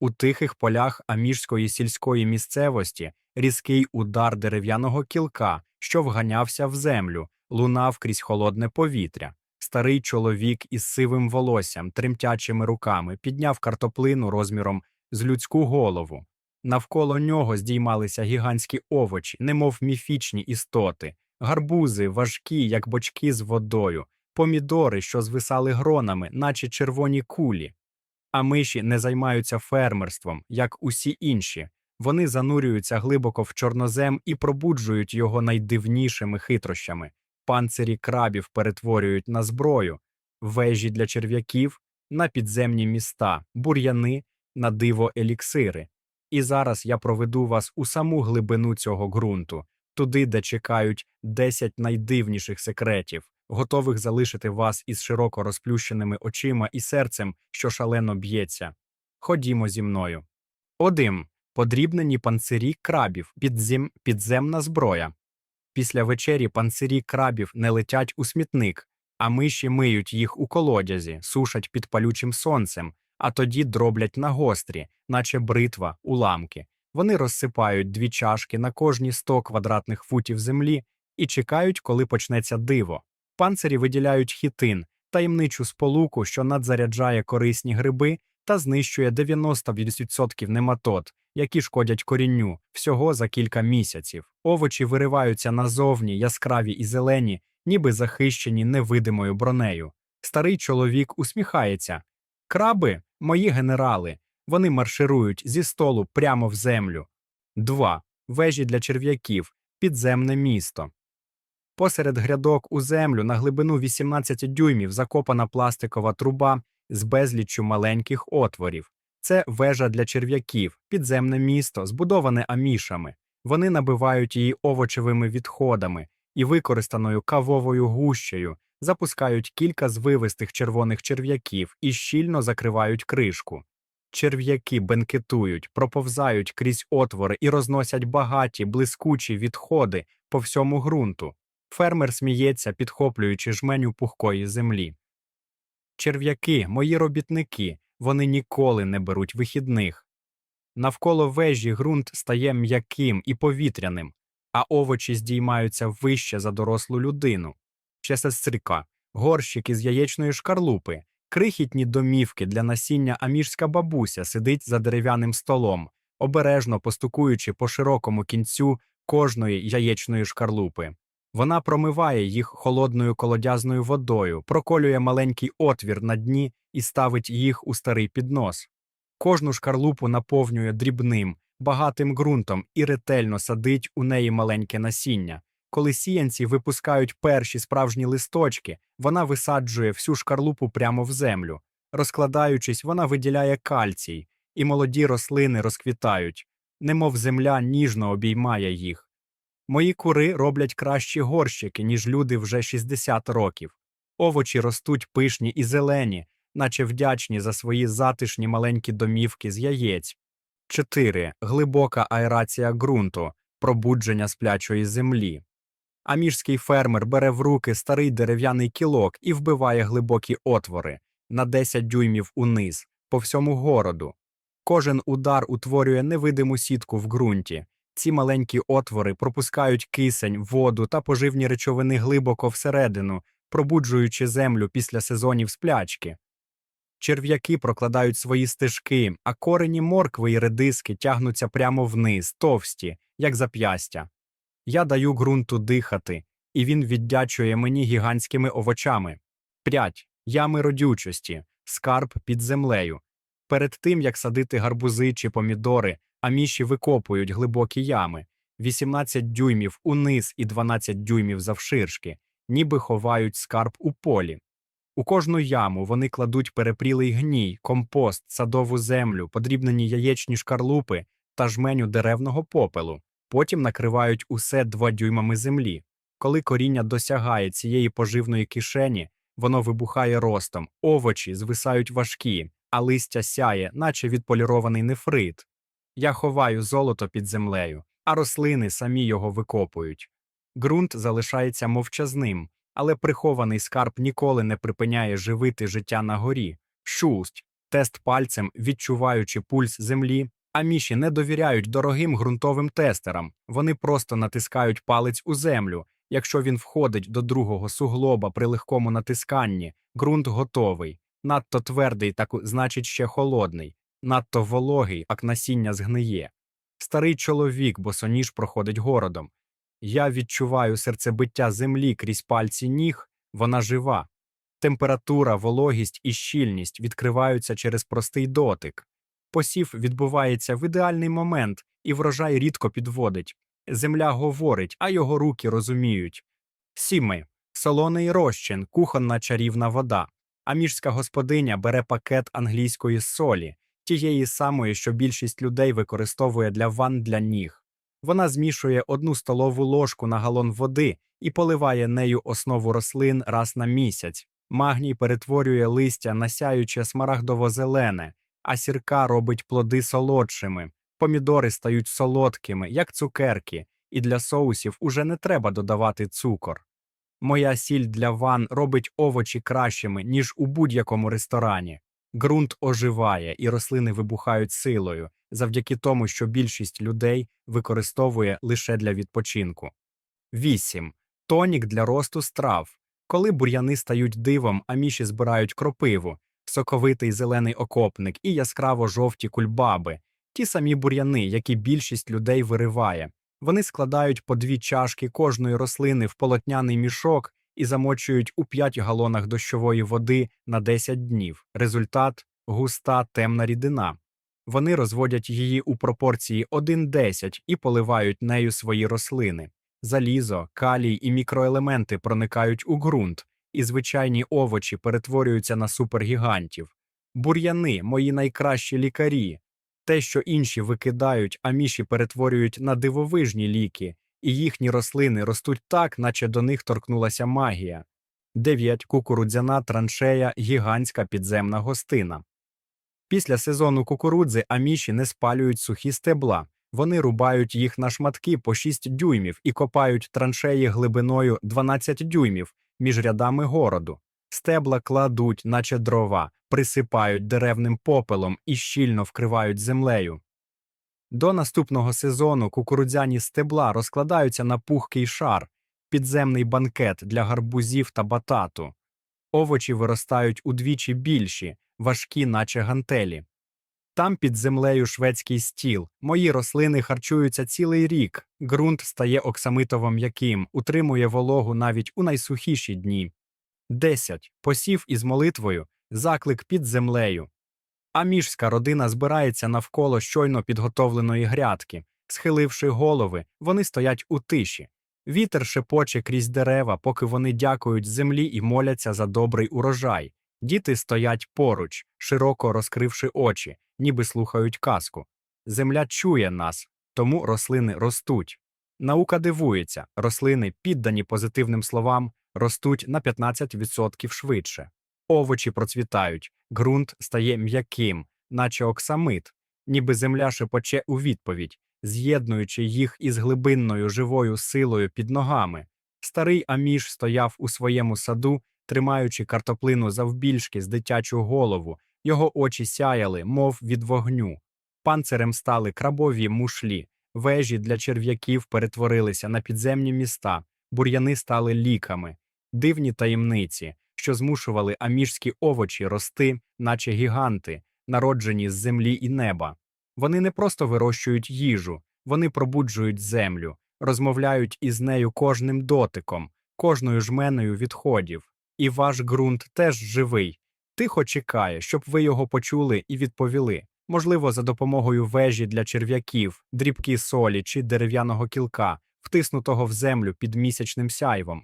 у тихих полях аміжської сільської місцевості різкий удар дерев'яного кілка, що вганявся в землю, лунав крізь холодне повітря. Старий чоловік із сивим волоссям, тремтячими руками, підняв картоплину розміром з людську голову. Навколо нього здіймалися гігантські овочі, немов міфічні істоти, гарбузи, важкі, як бочки з водою, помідори, що звисали гронами, наче червоні кулі. А миші не займаються фермерством, як усі інші. Вони занурюються глибоко в чорнозем і пробуджують його найдивнішими хитрощами. Панцирі крабів перетворюють на зброю, вежі для черв'яків на підземні міста, бур'яни на диво еліксири. І зараз я проведу вас у саму глибину цього ґрунту, туди, де чекають 10 найдивніших секретів, готових залишити вас із широко розплющеними очима і серцем, що шалено б'ється. Ходімо зі мною. Одим. Подрібнені панцирі крабів, підзем... підземна зброя. Після вечері панцирі крабів не летять у смітник, а миші миють їх у колодязі, сушать під палючим сонцем, а тоді дроблять на гострі, наче бритва, уламки. Вони розсипають дві чашки на кожні 100 квадратних футів землі і чекають, коли почнеться диво. Панцирі виділяють хітин, таємничу сполуку, що надзаряджає корисні гриби та знищує 90% нематод, які шкодять корінню всього за кілька місяців. Овочі вириваються назовні, яскраві і зелені, ніби захищені невидимою бронею. Старий чоловік усміхається. Краби мої генерали. Вони марширують зі столу прямо в землю. 2. Вежі для черв'яків. Підземне місто. Посеред грядок у землю на глибину 18 дюймів закопана пластикова труба з безліччю маленьких отворів. Це вежа для черв'яків, підземне місто, збудоване амішами. Вони набивають її овочевими відходами і використаною кавовою гущею, запускають кілька звивистих червоних черв'яків і щільно закривають кришку. Черв'яки бенкетують, проповзають крізь отвори і розносять багаті, блискучі відходи по всьому ґрунту. Фермер сміється, підхоплюючи жменю пухкої землі. Черв'яки, мої робітники, вони ніколи не беруть вихідних. Навколо вежі ґрунт стає м'яким і повітряним, а овочі здіймаються вище за дорослу людину. Ще сестрика, горщик із яєчної шкарлупи, крихітні домівки для насіння аміжська бабуся сидить за дерев'яним столом, обережно постукуючи по широкому кінцю кожної яєчної шкарлупи. Вона промиває їх холодною колодязною водою, проколює маленький отвір на дні і ставить їх у старий піднос. Кожну шкарлупу наповнює дрібним, багатим ґрунтом і ретельно садить у неї маленьке насіння. Коли сіянці випускають перші справжні листочки, вона висаджує всю шкарлупу прямо в землю. Розкладаючись, вона виділяє кальцій, і молоді рослини розквітають, немов земля ніжно обіймає їх. Мої кури роблять кращі горщики, ніж люди вже 60 років. Овочі ростуть пишні і зелені, наче вдячні за свої затишні маленькі домівки з яєць. 4. Глибока аерація ґрунту, пробудження сплячої землі. Аміжський фермер бере в руки старий дерев'яний кілок і вбиває глибокі отвори на 10 дюймів униз, по всьому городу. Кожен удар утворює невидиму сітку в ґрунті. Ці маленькі отвори пропускають кисень, воду та поживні речовини глибоко всередину, пробуджуючи землю після сезонів сплячки. Черв'яки прокладають свої стежки, а корені моркви й редиски тягнуться прямо вниз, товсті, як зап'ястя. Я даю ґрунту дихати, і він віддячує мені гігантськими овочами. П'ять ями родючості, скарб під землею. Перед тим як садити гарбузи чи помідори, аміші викопують глибокі ями 18 дюймів униз і 12 дюймів завширшки, ніби ховають скарб у полі. У кожну яму вони кладуть перепрілий гній, компост, садову землю, подрібнені яєчні шкарлупи та жменю деревного попелу. Потім накривають усе два дюймами землі. Коли коріння досягає цієї поживної кишені, воно вибухає ростом, овочі звисають важкі, а листя сяє, наче відполірований нефрит. Я ховаю золото під землею, а рослини самі його викопують. Ґрунт залишається мовчазним, але прихований скарб ніколи не припиняє живити життя на горі. Шусть. тест пальцем, відчуваючи пульс землі. Аміші не довіряють дорогим ґрунтовим тестерам. Вони просто натискають палець у землю. Якщо він входить до другого суглоба при легкому натисканні, ґрунт готовий. Надто твердий, так значить ще холодний, надто вологий, ак насіння згниє. Старий чоловік босоніж проходить городом. Я відчуваю серцебиття землі крізь пальці ніг, вона жива. Температура, вологість і щільність відкриваються через простий дотик. Посів відбувається в ідеальний момент, і врожай рідко підводить. Земля говорить, а його руки розуміють. Сіми, солоний розчин, кухонна чарівна вода. Аміжська господиня бере пакет англійської солі, тієї самої, що більшість людей використовує для ванн для ніг. Вона змішує одну столову ложку на галон води і поливає нею основу рослин раз на місяць. Магній перетворює листя на сяюче смарагдово-зелене, а сірка робить плоди солодшими. Помідори стають солодкими, як цукерки, і для соусів уже не треба додавати цукор. Моя сіль для ван робить овочі кращими, ніж у будь-якому ресторані. Ґрунт оживає і рослини вибухають силою завдяки тому, що більшість людей використовує лише для відпочинку. 8. Тонік для росту страв. Коли бур'яни стають дивом, а міші збирають кропиву, соковитий зелений окопник і яскраво жовті кульбаби, ті самі бур'яни, які більшість людей вириває. Вони складають по дві чашки кожної рослини в полотняний мішок і замочують у 5 галонах дощової води на 10 днів. Результат густа темна рідина. Вони розводять її у пропорції 1-10 і поливають нею свої рослини. Залізо, калій і мікроелементи проникають у ґрунт, і звичайні овочі перетворюються на супергігантів. Бур'яни мої найкращі лікарі. Те, що інші викидають, а міші перетворюють на дивовижні ліки, і їхні рослини ростуть так, наче до них торкнулася магія. 9. Кукурудзяна траншея гігантська підземна гостина. Після сезону кукурудзи аміші не спалюють сухі стебла, вони рубають їх на шматки по 6 дюймів і копають траншеї глибиною 12 дюймів між рядами городу. Стебла кладуть, наче дрова, присипають деревним попелом і щільно вкривають землею. До наступного сезону кукурудзяні стебла розкладаються на пухкий шар, підземний банкет для гарбузів та батату. Овочі виростають удвічі більші, важкі, наче гантелі. Там під землею шведський стіл. Мої рослини харчуються цілий рік. Ґрунт стає оксамитово м'яким, утримує вологу навіть у найсухіші дні. 10. Посів із молитвою, заклик під землею. Аміжська родина збирається навколо щойно підготовленої грядки. Схиливши голови, вони стоять у тиші. Вітер шепоче крізь дерева, поки вони дякують землі і моляться за добрий урожай. Діти стоять поруч, широко розкривши очі, ніби слухають казку. Земля чує нас, тому рослини ростуть. Наука дивується, рослини, піддані позитивним словам, ростуть на 15% швидше. Овочі процвітають, ґрунт стає м'яким, наче оксамит, ніби земля шепоче у відповідь, з'єднуючи їх із глибинною живою силою під ногами. Старий Аміш стояв у своєму саду, тримаючи картоплину завбільшки з дитячу голову, його очі сяяли, мов від вогню. Панцирем стали крабові мушлі, вежі для черв'яків перетворилися на підземні міста, бур'яни стали ліками, дивні таємниці, що змушували аміжські овочі рости, наче гіганти, народжені з землі і неба. Вони не просто вирощують їжу, вони пробуджують землю, розмовляють із нею кожним дотиком, кожною жменою відходів. І ваш ґрунт теж живий, тихо чекає, щоб ви його почули і відповіли. Можливо, за допомогою вежі для черв'яків, дрібки солі чи дерев'яного кілка, втиснутого в землю під місячним сяйвом.